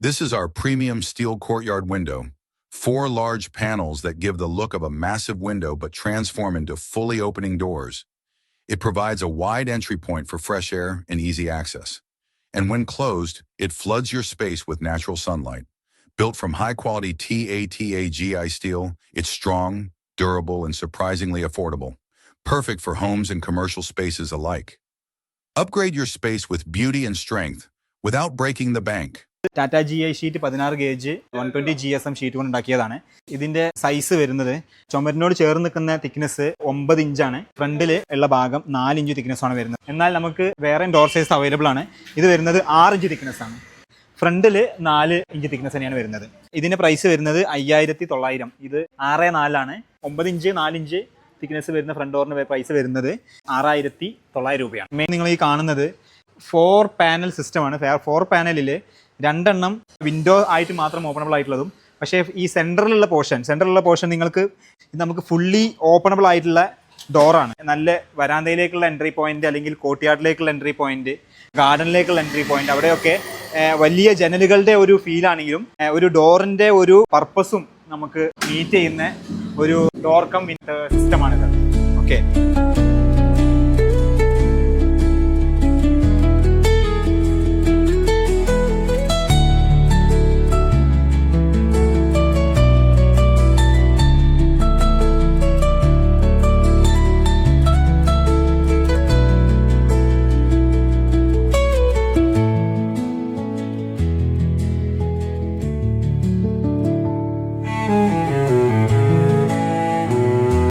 This is our premium steel courtyard window. Four large panels that give the look of a massive window but transform into fully opening doors. It provides a wide entry point for fresh air and easy access. And when closed, it floods your space with natural sunlight. Built from high-quality TATAGI steel, it's strong, durable, and surprisingly affordable. Perfect for homes and commercial spaces alike. Upgrade your space with beauty and strength without breaking the bank. Tata G I sheet പതിനാറ് gauge one twenty G S M sheet കൊണ്ട് ഉണ്ടാക്കിയതാണ്. ഇതിന്റെ size വരുന്നത് ചുമരിനോട് ചേർന്ന് നിൽക്കുന്ന thickness ഒമ്പത് ഇഞ്ചാണ് ഫ്രണ്ടിൽ ഉള്ള ഭാഗം നാല് ഇഞ്ച് തിക്നെസ് ആണ് വരുന്നത്. എന്നാൽ നമുക്ക് വേറെ ഡോർ സൈസ് അവൈലബിൾ ആണ്. ഇത് വരുന്നത് ആറ് ഇഞ്ച് തിക്നെസ് ആണ്. ഫ്രണ്ടിൽ നാല് ഇഞ്ച് തിക്നെസ് തന്നെയാണ് വരുന്നത്. ഇതിന്റെ പ്രൈസ് വരുന്നത് അയ്യായിരത്തി തൊള്ളായിരം ഇത് ആറ് നാലാണ് ഒമ്പത് ഇഞ്ച് നാലിഞ്ച് തിക്നെസ് വരുന്ന ഫ്രണ്ട് ഡോറിന് പ്രൈസ് വരുന്നത് ആറായിരത്തി തൊള്ളായിരം രൂപയാണ്. മെയിൻ നിങ്ങൾ ഈ കാണുന്നത് ഫോർ പാനൽ സിസ്റ്റമാണ് ഫോർ പാനലിൽ രണ്ടെണ്ണം വിൻഡോ ആയിട്ട് മാത്രം ഓപ്പണബിൾ ആയിട്ടുള്ളതും. പക്ഷേ ഈ സെന്ററിലുള്ള പോർഷൻ സെന്ററിലുള്ള പോർഷൻ നിങ്ങൾക്ക് നമുക്ക് ഫുള്ളി ഓപ്പണബിൾ ആയിട്ടുള്ള ഡോറാണ് നല്ല വരാന്തയിലേക്കുള്ള എൻട്രി പോയിന്റ് അല്ലെങ്കിൽ കോട്ടിയാട്ടിലേക്കുള്ള എൻട്രി പോയിന്റ് ഗാർഡനിലേക്കുള്ള എൻട്രി പോയിന്റ് അവിടെയൊക്കെ വലിയ ജനലുകളുടെ ഒരു ഫീലാണെങ്കിലും ഒരു ഡോറിന്റെ ഒരു പർപ്പസും നമുക്ക് മീറ്റ് ചെയ്യുന്ന ഒരു ഡോർ കം സിസ്റ്റമാണിത് ഓക്കെ